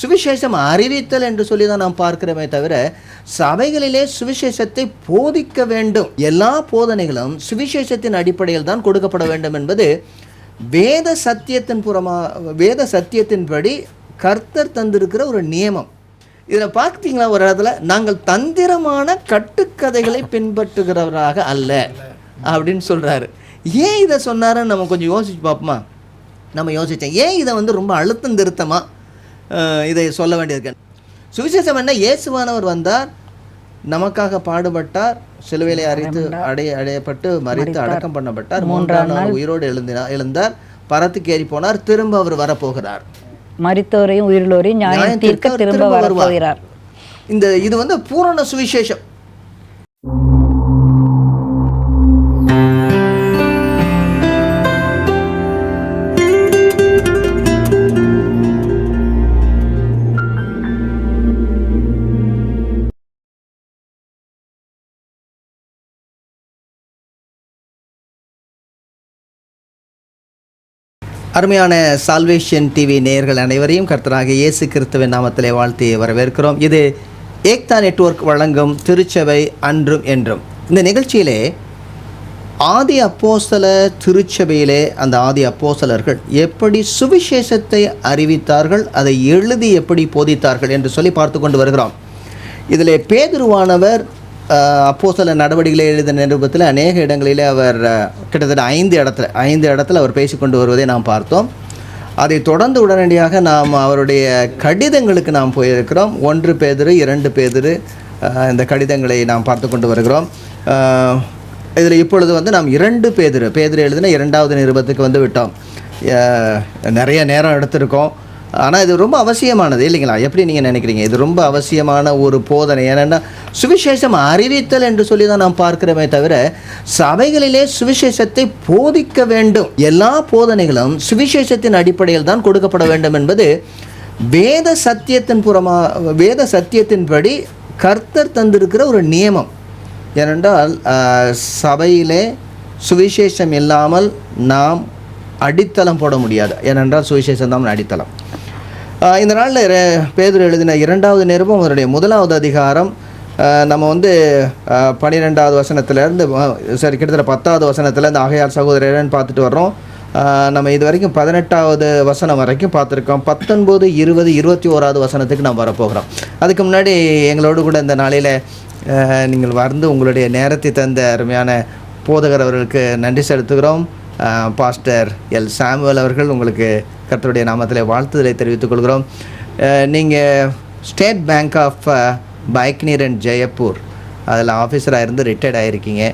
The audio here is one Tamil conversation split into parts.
சுவிசேஷம் அறிவித்தல் என்று சொல்லி தான் நாம் பார்க்கிறோமே தவிர சபைகளிலே சுவிசேஷத்தை போதிக்க வேண்டும். எல்லா போதனைகளும் சுவிசேஷத்தின் அடிப்படையில் தான் கொடுக்கப்பட வேண்டும் என்பது வேத சத்தியத்தின் புறமா வேத சத்தியத்தின்படி கர்த்தர் தந்திருக்கிற ஒரு நியமம். இதில் பார்த்தீங்களா ஒரு இடத்துல? நாங்கள் தந்திரமான கட்டுக்கதைகளை பின்பற்றுகிறவராக அல்ல அப்படின்னு சொல்கிறாரு ஏன் இதை சொன்னாருன்னு நம்ம கொஞ்சம் யோசிச்சு பார்ப்போமா? நம்ம யோசித்தேன் ஏன் இதை வந்து ரொம்ப அழுத்தம் திருத்தமாக இதை சொல்ல வேண்டியிருக்கு சுவிசேஷம் என்ன? இயேசுவானவர் வந்தார். நமக்காக பாடுபட்டார். சிலுவையிலே அறைத்து அடைய அடையப்பட்டு மறித்து அடக்கம் பண்ணப்பட்டார். மூன்றாம் நாள் உயிரோடு எழுந்தினார் எழுந்தார். பரத்துக்கு ஏறி போனார். திரும்ப அவர் வரப்போகிறார். மரித்தோரையும் உயிரிழோரையும் நியாயம் தீர்க்க திரும்ப. வரப்போகிறார். இந்த இது வந்து பூரண சுவிசேஷம். அருமையான சால்வேஷன் டிவி நேயர்கள் அனைவரையும் கர்த்தராக இயேசு கிறிஸ்துவின் நாமத்திலே வாழ்த்தி வரவேற்கிறோம். இது ஏக்தா நெட்வொர்க் வழங்கும் திருச்சபை அன்றும் என்றும். இந்த நிகழ்ச்சியிலே ஆதி அப்போசல திருச்சபையிலே அந்த ஆதி அப்போசலர்கள் எப்படி சுவிசேஷத்தை அறிவித்தார்கள் அதை எழுதி எப்படி போதித்தார்கள் என்று சொல்லி பார்த்து கொண்டு வருகிறோம். இதில் பேதுருவானவர் அப்போ சில நடவடிக்கைகளை எழுதின நிருபத்தில் அநேக இடங்களிலே அவர் கிட்டத்தட்ட ஐந்து இடத்துல ஐந்து இடத்துல அவர் பேசிக்கொண்டு வருவதை நாம் பார்த்தோம். அதை தொடர்ந்து உடனடியாக நாம் அவருடைய கடிதங்களுக்கு நாம் போயிருக்கிறோம். ஒன்று பேதரு இரண்டு பேதரு இந்த கடிதங்களை நாம் பார்த்து கொண்டு வருகிறோம். இதில் இப்பொழுது வந்து நாம் இரண்டு பேதரு பேதரு எழுதின இரண்டாவது நிருபத்துக்கு வந்து விட்டோம். நிறைய நேரம் எடுத்திருக்கோம். ஆனால் இது ரொம்ப அவசியமானது. இல்லைங்களா? எப்படி நீங்கள் நினைக்கிறீங்க? இது ரொம்ப அவசியமான ஒரு போதனை. ஏன்னா சுவிசேஷம் அறிவித்தல் என்று சொல்லி தான் நாம் பார்க்கிறோமே தவிர சபைகளிலே சுவிசேஷத்தை போதிக்க வேண்டும். எல்லா போதனைகளும் சுவிசேஷத்தின் அடிப்படையில் தான் கொடுக்கப்பட வேண்டும் என்பது வேத சத்தியத்தின் புறமா வேத சத்தியத்தின்படி கர்த்தர் தந்திருக்கிற ஒரு நியமம். ஏனென்றால் சபையிலே சுவிசேஷம் இல்லாமல் நாம் அடித்தளம் போட முடியாது. ஏனென்றால் சுவிசேஷம் தான் அடித்தளம். இந்த நாளில் பேதர் எழுதின இரண்டாவது நிருபம் அவருடைய முதலாவது அதிகாரம் நம்ம வந்து பன்னிரெண்டாவது வசனத்திலேருந்து சரி கிட்டத்தட்ட பத்தாவது வசனத்துலேருந்து ஆகையார் சகோதரர்னு பார்த்துட்டு வர்றோம். நம்ம இது வரைக்கும் பதினெட்டாவது வசனம் வரைக்கும் பார்த்துருக்கோம். பத்தொன்பது இருபது இருபத்தி ஓராவது வசனத்துக்கு நம்ம வரப்போகிறோம். அதுக்கு முன்னாடி எங்களோடு கூட இந்த நாளையில் நீங்கள் வந்து உங்களுடைய நேரத்தை தந்த அருமையான போதகர் அவர்களுக்கு நன்றி செலுத்துகிறோம். பாஸ்டர் எல் சாமுவல் அவர்கள் உங்களுக்கு கர்த்தருடைய நாமத்தில் வாழ்த்துதலை தெரிவித்துக் கொள்கிறோம். நீங்கள் state bank of Bikaner and Jaipur அதில் ஆஃபீஸராக இருந்து ரிட்டையர்ட் ஆகிருக்கீங்க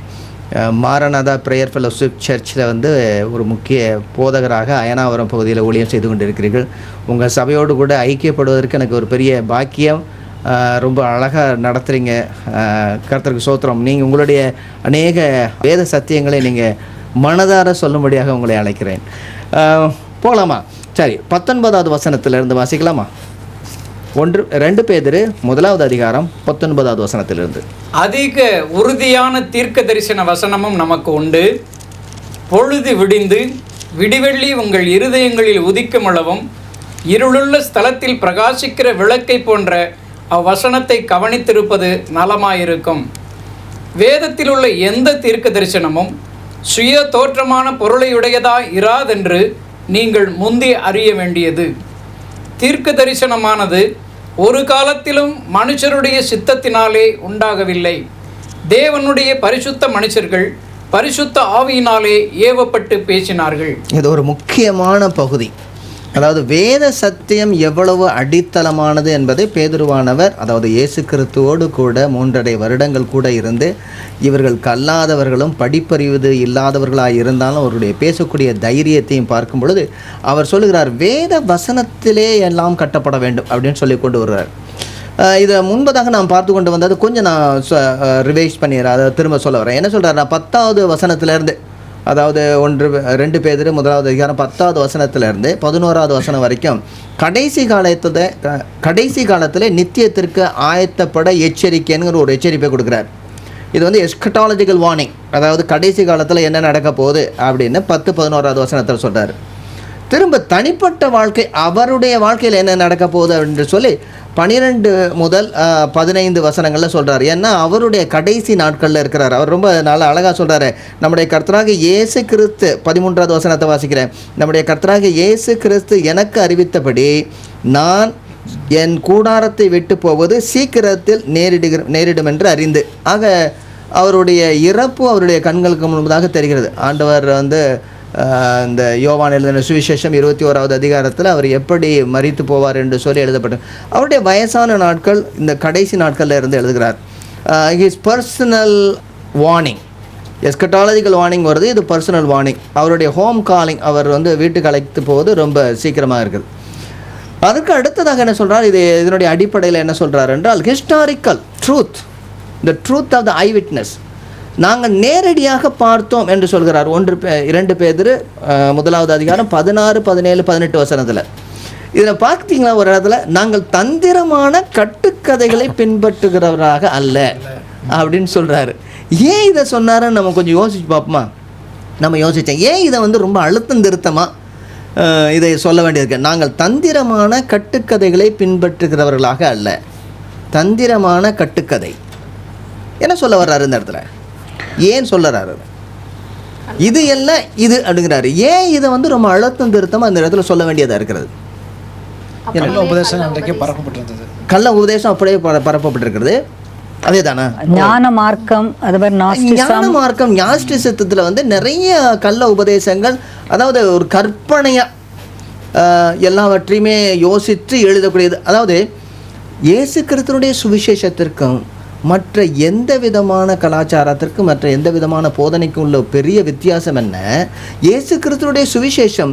மாரநாதா ப்ரேயர் ஃபெலோஷிப் சர்ச்சில் வந்து ஒரு முக்கிய போதகராக அயனாவரம் பகுதியில் ஊழியம் செய்து கொண்டிருக்கிறீர்கள். உங்கள் சபையோடு கூட ஐக்கியப்படுவதற்கு எனக்கு ஒரு பெரிய பாக்கியம். ரொம்ப அழகாக நடத்துகிறீங்க கர்த்தருக்கு சோத்திரம். நீங்கள் உங்களுடைய அநேக வேத சத்தியங்களை நீங்கள் மனதார சொல்லும்படியாக உங்களை அழைக்கிறேன். போகலாமா சரி பத்தொன்பதாவது வசனத்திலிருந்து வாசிக்கலாமா? ஒன்று ரெண்டு பேதரு முதலாவது அதிகாரம் பத்தொன்பதாவது வசனத்திலிருந்து. அதிக உறுதியான தீர்க்க தரிசன வசனமும் நமக்கு உண்டு. பொழுது விடிந்து விடிவெள்ளி உங்கள் இருதயங்களில் உதிக்கும் அளவும் இருளுள்ள ஸ்தலத்தில் பிரகாசிக்கிற விளக்கை போன்ற அவ்வசனத்தை கவனித்திருப்பது நலமாயிருக்கும். வேதத்தில் உள்ள எந்த தீர்க்க தரிசனமும் சுய தோற்றமான பொருளையுடையதா இராதென்று நீங்கள் முந்தி அறிய வேண்டியது. தீர்க்க தரிசனமானது ஒரு காலத்திலும் மனுஷருடைய சித்தத்தினாலே உண்டாகவில்லை. தேவனுடைய பரிசுத்த மனுஷர்கள் பரிசுத்த ஆவியினாலே ஏவப்பட்டு பேசினார்கள். இது ஒரு முக்கியமான பகுதி. அதாவது வேத சத்தியம் எவ்வளவு அடித்தளமானது என்பதை பேதுருவானவர் அதாவது இயேசு கிறிஸ்துவோடு கூட மூன்றரை வருடங்கள் கூட இருந்து இவர்கள் கல்லாதவர்களும் படிப்பறிவது இல்லாதவர்களாக இருந்தாலும் அவருடைய பேசக்கூடிய தைரியத்தையும் பார்க்கும் பொழுது அவர் சொல்லுகிறார் வேத வசனத்திலே எல்லாம் கட்டப்பட வேண்டும் அப்படின்னு சொல்லி கொண்டு வருகிறார் இதை முன்பதாக நான் பார்த்து கொண்டு வந்தது கொஞ்சம் நான் ரிவைஸ் பண்ணிடுறேன் அதை திரும்ப சொல்ல வரேன். என்ன சொல்கிறார் நான் பத்தாவது வசனத்திலேருந்து அதாவது ஒன்று ரெண்டு பேர் முதலாவது அதிகாரம் பத்தாவது வசனத்திலேருந்து பதினோராவது வசனம் வரைக்கும் கடைசி காலத்தில் கடைசி காலத்தில் நித்தியத்திற்கு ஆயத்தப்பட எச்சரிக்கைங்கிற ஒரு எச்சரிப்பை கொடுக்குறார். இது வந்து எஸ்கட்டாலஜிக்கல் வார்னிங் அதாவது கடைசி காலத்தில் என்ன நடக்க போகுது அப்படின்னு பத்து பதினோராவது வசனத்தில் சொல்கிறார் திரும்ப தனிப்பட்ட வாழ்க்கை அவருடைய வாழ்க்கையில் என்ன நடக்க போகுது என்று சொல்லி பனிரெண்டு முதல் பதினைந்து வசனங்களில் சொல்கிறார் ஏன்னா அவருடைய கடைசி நாட்களில் இருக்கிறார். அவர் ரொம்ப நல்லா அழகாக சொல்கிறாரு நம்முடைய கர்த்தராக இயேசு கிறிஸ்து பதிமூன்றாவது வசனத்தை வாசிக்கிறேன். நம்முடைய கர்த்தராக இயேசு கிறிஸ்து எனக்கு அறிவித்தபடி நான் என் கூடாரத்தை விட்டு போவது சீக்கிரத்தில் நேரிடுகிற நேரிடும் என்று அறிந்து. ஆக அவருடைய இறப்பு அவருடைய கண்களுக்கு முன்பதாக தெரிகிறது. ஆண்டவர் வந்து இந்த யோவான் எழுதின சுவிசேஷம் இருபத்தி ஓராவது அதிகாரத்தில் அவர் எப்படி மறித்து போவார் என்று சொல்லி எழுதப்பட்டார் அவருடைய வயசான நாட்கள் இந்த கடைசி நாட்களில் இருந்து எழுதுகிறார். His personal warning eschatological warning வருது இது பர்சனல் வார்னிங் அவருடைய ஹோம் காலிங் அவர் வந்து வீட்டுக்கு அழைத்து போவது ரொம்ப சீக்கிரமாக இருக்குது. அதுக்கு அடுத்ததாக என்ன சொல்கிறார் இது இதனுடைய அடிப்படையில் என்ன சொல்கிறார் என்றால் historical truth the truth of the eye witness நாங்கள் நேரடியாக பார்த்தோம் என்று சொல்கிறார். ஒன்று பே இரண்டு பேர் முதலாவது அதிகாரம் பதினாறு பதினேழு பதினெட்டு வசனத்தில். இதில் பார்த்தீங்களா ஒரு இடத்துல நாங்கள் தந்திரமான கட்டுக்கதைகளை பின்பற்றுகிறவராக அல்ல அப்படின்னு சொல்கிறாரு ஏன் இதை சொன்னாருன்னு நம்ம கொஞ்சம் யோசிச்சு பார்ப்போமா? நம்ம யோசித்தேன் ஏன் இதை வந்து ரொம்ப அழுத்தம் திருத்தமாக இதை சொல்ல வேண்டியிருக்கு? நாங்கள் தந்திரமான கட்டுக்கதைகளை பின்பற்றுகிறவர்களாக அல்ல. தந்திரமான கட்டுக்கதை. என்ன சொல்ல வர்றாரு இந்த இடத்துல? ஏன் சொல்லறாரு இது எல்லாம் இது அப்படிங்கிறாரு. ஏன் இதை வந்து ரொம்ப அழுத்தம் திருத்தமாக இந்த இடத்துல சொல்ல வேண்டியதாக இருக்கிறது? நல்ல உபதேசம் அன்றைக்கே கள்ள உபதேசம் அப்படியே பர பரப்பப்பட்டிருக்கிறது. அதே தானே ஞான மார்க்கம் அது மாதிரி ஞான மார்க்கம் ஞாஸ்டிசத்தில் வந்து நிறைய கள்ள உபதேசங்கள் அதாவது ஒரு கற்பனையாக எல்லாவற்றையுமே யோசித்து எழுதக்கூடியது. அதாவது இயேசு கிறிஸ்தனுடைய சுவிசேஷத்திற்கும் மற்ற எந்த விதமான கலாச்சாரத்திற்கும் மற்ற எந்த விதமான போதனைக்கும் உள்ள பெரிய வித்தியாசம் என்ன? இயேசு கிறிஸ்தனுடைய சுவிசேஷம்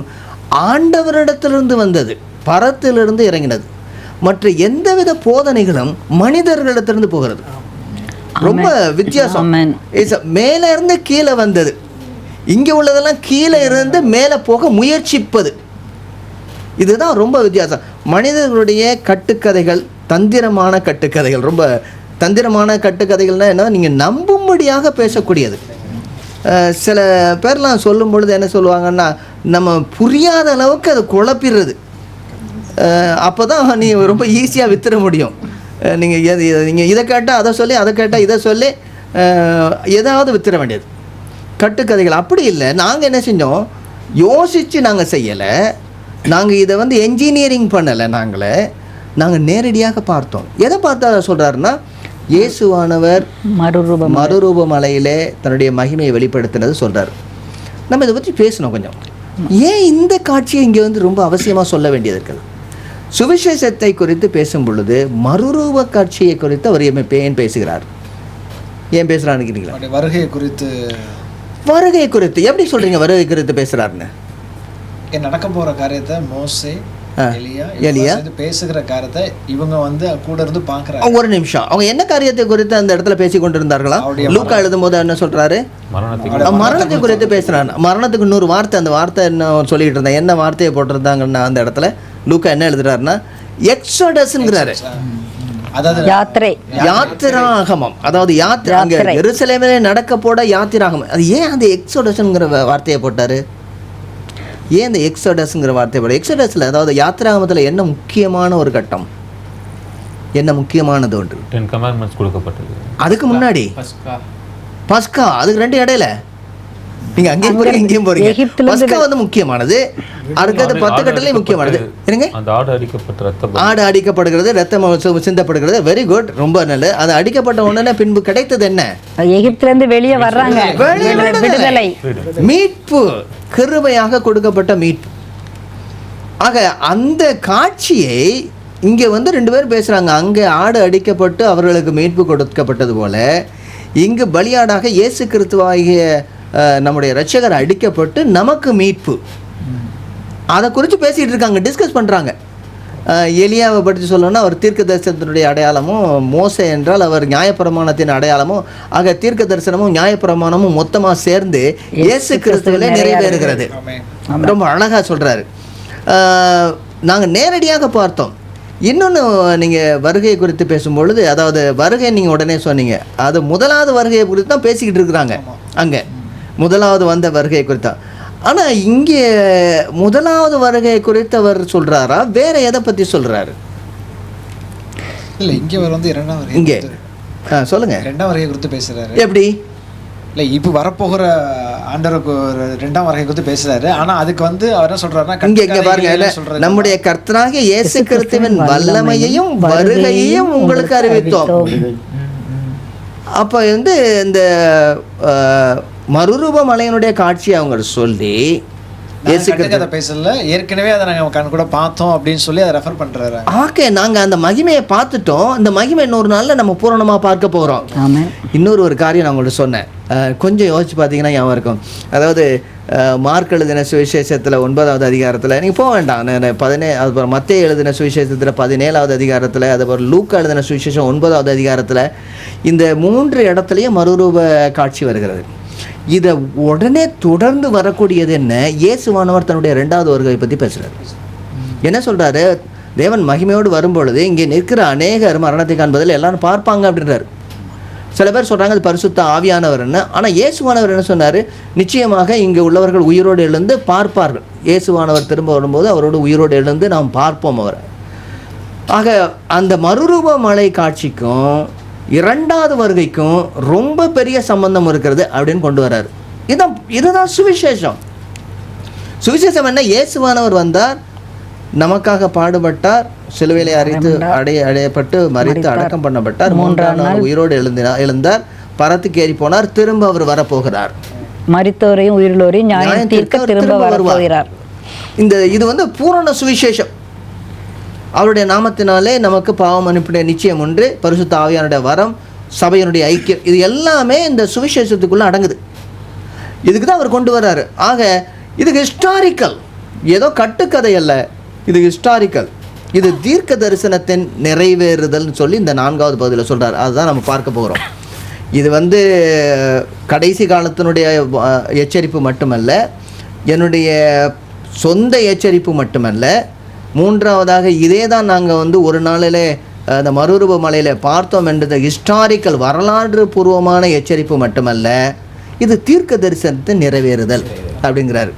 ஆண்டவரிடத்திலிருந்து வந்தது பரத்திலிருந்து இறங்கினது. மற்ற எந்தவித போதனைகளும் மனிதர்களிடத்திலிருந்து போகிறது. ரொம்ப வித்தியாசம். மேலே இருந்து கீழே வந்தது. இங்கே உள்ளதெல்லாம் கீழே இருந்து மேலே போக முயற்சிப்பது. இதுதான் ரொம்ப வித்தியாசம். மனிதர்களுடைய கட்டுக்கதைகள் தந்திரமான கட்டுக்கதைகள் ரொம்ப தந்திரமான கட்டுக்கதைகள்னா என்ன? நீங்கள் நம்பும்படியாக பேசக்கூடியது. சில பேர்லாம் சொல்லும் பொழுது என்ன சொல்லுவாங்கன்னா நம்ம புரியாத அளவுக்கு அதை குழப்பிடுறது. அப்போ தான் நீ ரொம்ப ஈஸியாக வித்துற முடியும். நீங்கள் எது நீங்கள் இதை கேட்டால் அதை சொல்லி அதை கேட்டால் இதை சொல்லி ஏதாவது வித்துற வேண்டியது. கட்டுக்கதைகள் அப்படி இல்லை. நாங்கள் என்ன செஞ்சோம்? யோசித்து நாங்கள் செய்யலை. நாங்கள் இதை வந்து என்ஜினியரிங் பண்ணலை நாங்களே. நாங்கள் நேரடியாக பார்த்தோம். எதை பார்த்து சொல்கிறாருன்னா இயேசுவானவர் மறுரூபம் மறுரூப மலையிலே தன்னுடைய மகிமையை வெளிப்படுத்தினது சொல்றார். நம்ம இதை பற்றி பேசணும் கொஞ்சம். ஏன் இந்த காட்சியை இங்கே வந்து ரொம்ப அவசியமாக சொல்ல வேண்டியது இருக்குது சுவிசேஷத்தை குறித்து பேசும் பொழுது மறுரூப காட்சியை குறித்து அவர் ஏன் பேசுகிறார்? ஏன் பேசுகிறான்னு வருகை குறித்து வருகை குறித்து. எப்படி சொல்றீங்க வருகை குறித்து பேசுகிறாருன்னு ஏன் நடக்க போற காரியத்தை மோசே. எலியா பேசுகிற காரியத்தை இவங்க வந்து கூட இருந்து பாக்குறாங்க ஒரு நிமிஷம். அவங்க என்ன காரியத்தை குறித்து அந்த இடத்துல பேசி கொண்டிருந்தார்களா? லூக்கா எழுதும் போது என்ன சொல்றாரு? மரணத்தை குறித்து பேசுறான். மரணத்துக்கு இன்னொரு வார்த்தை அந்த வார்த்தை என்ன சொல்லிட்டு இருந்தேன்? என்ன வார்த்தையை போட்டிருந்தாங்கன்னா அந்த இடத்துல லூக்கா என்ன எழுதுறாருன்னா எக்ஸோடஸ்ங்கிறாரு அதாவது யாத்திரை. யாத்திராகமம். அதாவது யாத்திரை அங்க யாத்திரை. எருசலேமிலே நடக்க போட யாத்திராகமம். அது ஏன் அந்த எக்ஸோடஸ்ங்கிற வார்த்தையை போட்டாரு? ஏன் இந்த எக்ஸோடஸ்ங்கிற வார்த்தையை போட எக்ஸோடஸ்ல அதாவது யாத்திராகமத்துல என்ன முக்கியமான ஒரு கட்டம்? என்ன முக்கியமானது ஒன்று? டென் கமாண்ட்மெண்ட்ஸ் கொடுக்கப்பட்டது. அதுக்கு முன்னாடி? பஸ்கா. அதுக்கு ரெண்டு இடையில. நீங்க அங்கேயும் போறீங்க இங்கேயும் போறீங்க. பஸ்கா வந்து முக்கியமானது. அடுத்தது ஆடு- பத்து ஆடு கட்டளை முக்கியமானது. இருங்க அந்த ஆடு அடிக்கப்பட்ட. ஆடு அடிக்கப்படுகிறது ரத்தம் சு- சிந்தப்படுகிறது. வெரி குட் ரொம்ப நல்லது. அது அடிக்கப்பட்ட உடனே பின்பு கிடைத்தது என்ன? எகிப்துல இருந்து வெளியே வர்றாங்க. விடுதலை. மீட்பு. கிருபையாக கொடுக்கப்பட்ட மீட்பு. ஆக அந்த காட்சியை இங்கே வந்து ரெண்டு பேர் பேசுகிறாங்க அங்கே ஆடு அடிக்கப்பட்டு அவர்களுக்கு மீட்பு கொடுக்கப்பட்டது போல இங்கு பலியாடாக இயேசு கிறிஸ்துவாகிய நம்முடைய இரட்சகர் அடிக்கப்பட்டு நமக்கு மீட்பு. அதை குறித்து பேசிகிட்டு இருக்காங்க டிஸ்கஸ் பண்ணுறாங்க எலியாவை பற்றி சொல்லணும்னா அவர் தீர்க்க தரிசனத்தினுடைய அடையாளமும் மோசே என்றால் அவர் நியாயப்பிரமாணத்தின் அடையாளமும் ஆக தீர்க்க தரிசனமும் நியாயப்பிரமாணமும் மொத்தமாக சேர்ந்து இயேசு கிறிஸ்துவிலே நிறைவேறுகிறது. ரொம்ப அழகாக சொல்கிறாரு நாங்கள் நேரடியாக பார்த்தோம். இன்னொன்று நீங்கள் வருகை குறித்து பேசும்பொழுது அதாவது வருகை நீங்கள் உடனே சொன்னீங்க. அது முதலாவது வருகையை குறித்து தான் பேசிக்கிட்டு இருக்கிறாங்க. அங்கே முதலாவது வந்த வருகை குறித்து. தான் ஆனா இங்கே முதலாவது வருகை குறித்து அவர் சொல்றாரா? வேற எதை பத்தி சொல்றாரு? இல்ல இங்க அவர் வந்து இரண்டாம் வருகை இங்கே. குறித்து- ஆ, சொல்லுங்க. இரண்டாம் வருகை குறித்து பேசுறாரு. எப்படி? இல்ல இப்போ வரப்போகிற ஆண்டவருக்கு ஒரு ரெண்டாம் வருகை குறித்து பேசுறாரு. ஆனா அதுக்கு வந்து அவர் என்ன சொல்றாருன்னா இங்க இங்க பாருங்க நம்முடைய கர்த்தராகிய இயேசு கிறிஸ்துவின் வல்லமையையும் வருகையையும் உங்களுக்கு அறிவித்தோம். அப்ப வந்து இந்த மறுரூப மலையனுடைய காட்சியை அவங்க சொல்லி நாங்க இயேசு கிறிஸ்து கட்டுக்கதை பேசல. ஏற்கனவே அதை நாங்க கண் கூட பார்த்தோம் அப்படின்னு சொல்லி அதை ரெஃபர் பண்றாரு. ஆக்கே நாங்க அந்த மகிமையை பார்த்துட்டோம். இந்த மகிமை இன்னொரு நாள்ல நம்ம பூரணமா பார்க்க போறோம். ஆமென். இன்னொரு ஒரு காரியம் நான் உங்கள்ட்ட சொன்னேன். கொஞ்சம் யோசிச்சு பார்த்தீங்கன்னா ஞாபகம் இருக்கும். அதாவது மார்க் எழுதின சுவிசேஷத்தில் ஒன்பதாவது அதிகாரத்தில் நீங்கள் போக வேண்டாம். நான் பதினே அதுக்கப்புறம் மத்திய எழுதின சுவிசேஷத்தில் பதினேழாவது அதிகாரத்தில் அதுக்கப்புறம் லூக்கா எழுதின சுவிசேஷம் ஒன்பதாவது அதிகாரத்தில் இந்த மூன்று இடத்துலையும் மறுரூப காட்சி வருகிறது. இதை உடனே தொடர்ந்து வரக்கூடியது என்ன? இயேசுவானவர் தன்னுடைய ரெண்டாவது வருகை பற்றி பேசுகிறார் என்ன சொல்கிறாரு தேவன் மகிமையோடு வரும்பொழுது இங்கே நிற்கிற அநேகர் மரணத்தை காண்பதில் எல்லாரும் பார்ப்பாங்க அப்படின்றார். சில பேர் சொல்கிறாங்க அது பரிசுத்த ஆவியானவர் என்ன? ஆனால் இயேசுவானவர் என்ன சொன்னார்? நிச்சயமாக இங்கே உள்ளவர்கள் உயிரோடு எழுந்து பார்ப்பார்கள். இயேசுவானவர் திரும்ப வரும்போது அவரோடு உயிரோடு எழுந்து நாம் பார்ப்போம் அவரை. ஆக அந்த மறுரூப மலை காட்சிக்கும் இரண்டாவது வருகைக்கும் ரொம்ப பெரிய சம்பந்தம் இருக்கிறது அப்படின்னு கொண்டு வராரு இதான் இதுதான் சுவிசேஷம். சுவிசேஷம் என்ன? இயேசுவானவர் வந்தார் நமக்காக பாடுபட்டார் சிலுவையிலே அறைத்து அடைய அடையப்பட்டு மறித்து அடக்கம் பண்ணப்பட்டார். மூன்றாம் நாள் உயிரோடு எழுந்தினார் எழுந்தார் பரத்துக்கு ஏறி போனார் திரும்ப அவர் வரப்போகிறார். மரித்தோரையும் உயிரிழோரையும் திரும்ப வருவார். இந்த இது வந்து பூரண சுவிசேஷம். அவருடைய நாமத்தினாலே நமக்கு பாவம் அனுப்பின நிச்சயம் ஒன்று பரிசுத்த ஆவியானுடைய வரம் சபையினுடைய ஐக்கியம். இது எல்லாமே இந்த சுவிசேஷத்துக்குள்ளே அடங்குது. இதுக்கு தான் அவர் கொண்டு வர்றாரு. ஆக இது ஹிஸ்டாரிக்கல் ஏதோ கட்டுக்கதை அல்ல. இது ஹிஸ்டாரிக்கல் இது தீர்க்க தரிசனத்தின் நிறைவேறுதல்னு சொல்லி இந்த நான்காவது பகுதியில் சொல்கிறார் அதுதான் நம்ம பார்க்க போகிறோம் இது வந்து கடைசி காலத்தினுடைய எச்சரிப்பு மட்டுமல்ல என்னுடைய சொந்த எச்சரிப்பு மட்டுமல்ல மூன்றாவதாக இதே தான் நாங்கள் வந்து ஒரு நாளிலே அந்த மறுரூப மலையில் பார்த்தோம் என்றது ஹிஸ்டாரிக்கல் வரலாற்று பூர்வமான எச்சரிப்பு மட்டுமல்ல இது தீர்க்க தரிசனத்தை நிறைவேறுதல் அப்படிங்கிறாரு.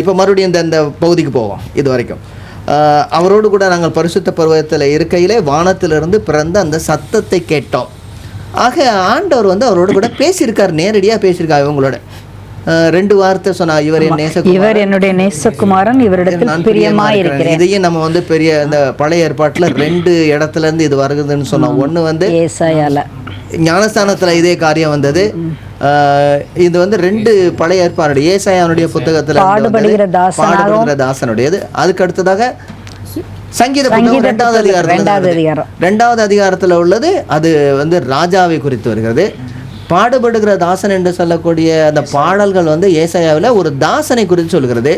இப்போ மறுபடியும் இந்த இந்த பகுதிக்கு போவோம் இது வரைக்கும். அவரோடு கூட நாங்கள் பரிசுத்த பருவத்தில் இருக்கையிலே வானத்திலிருந்து பிறந்த அந்த சத்தத்தை கேட்டோம். ஆக ஆண்டவர் வந்து அவரோடு கூட பேசியிருக்கார் நேரடியாக பேசியிருக்கார் இவங்களோட. ரெண்டு வார்த்தை சொன்னா இவர் என் நேச இவர் என்னுடைய நேசகுமாரன் இவரிடத்தில் பிரியமா இருக்கிறேன். இதையும் நம்ம வந்து பெரிய இந்த பழைய ஏற்பாட்டில் ரெண்டு இடத்துல இருந்து இது வருகுதுன்னு சொன்னோம். ஒன்று வந்து ஏசாயால. ஞானஸ்தானத்துல இதே காரியம் வந்தது. இது வந்து ரெண்டு பழைய ஏற்பாடு. ஏசாயானுடைய புத்தகத்துல. பாடுபடுகிற பாடுபடுகிற தாசனுடையது. அதுக்கு அடுத்ததாக சங்கீத ரெண்டாவது. அதிகாரம். ரெண்டாவது அதிகாரத்துல உள்ளது. அது வந்து ராஜாவை குறித்து வருகிறது. பாடுபடுகிற தாசன் என்று சொல்லக்கூடிய அந்த பாடல்கள் வந்து ஏசாயாவில் ஒரு தாசனை குறித்து சொல்கிறது.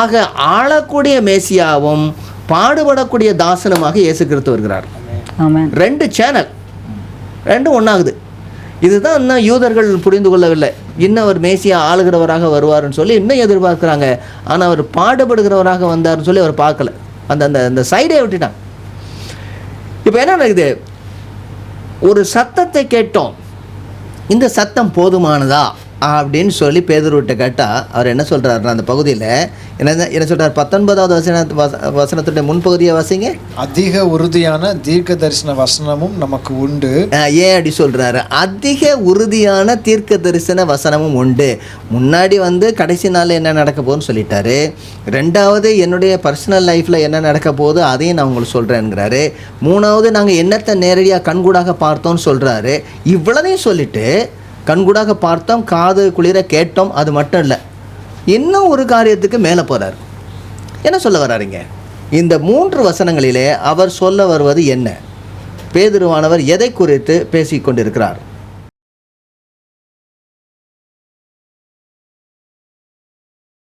ஆக ஆளக்கூடிய மேசியாவும் பாடுபடக்கூடிய தாசனுமாக இயேசு கிறிஸ்து வருகிறார். ரெண்டு சேனல். ரெண்டும் ஒன்றாகுது இதுதான் இன்னும் யூதர்கள் புரிந்து கொள்ளவில்லை. இன்னும் அவர் மேசியா ஆளுகிறவராக வருவார்னு சொல்லி இன்னும் எதிர்பார்க்குறாங்க. ஆனால் அவர் பாடுபடுகிறவராக வந்தார்னு சொல்லி அவர் பார்க்கல. அந்த அந்த அந்த சைடே விட்டுட்டான் இப்போ என்ன நடக்குது? ஒரு சத்தத்தை கேட்டோம். இந்த சத்தம் போதுமானதா? அப்படின்னு சொல்லி பேதுருவிட்ட கேட்டால் அவர் என்ன சொல்றாருன்னா அந்த பகுதியில் என்ன என்ன சொல்றார்? பத்தொன்பதாவது வசன வச- வசனத்துடைய முன்பகுதியை வாசிங்க. அதிக உறுதியான தீர்க்க தரிசன வசனமும் நமக்கு உண்டு. ஏன் அப்படி சொல்றாரு. அதிக உறுதியான தீர்க்க தரிசன வசனமும் உண்டு. முன்னாடி வந்து கடைசி நாள் என்ன நடக்க போகுதுன்னு சொல்லிட்டாரு. ரெண்டாவது என்னுடைய பர்சனல் லைஃப்பில் என்ன நடக்க போகுது அதையும் நான் உங்களுக்கு சொல்கிறேங்கிறாரு மூணாவது நாங்கள் என்னத்தை நேரடியாக கண்கூடாக பார்த்தோம்னு சொல்கிறாரு இவ்வளதையும் சொல்லிட்டு கண்கூடாக பார்த்தோம் காது குளிர கேட்டோம் அது மட்டும் இல்லை. இன்னும் ஒரு காரியத்துக்கு மேலே போகிறார் என்ன சொல்ல வராருங்க? இந்த மூன்று வசனங்களிலே அவர் சொல்ல வருவது என்ன? பேதுருவானவர் எதை குறித்து பேசிக் கொண்டிருக்கிறார்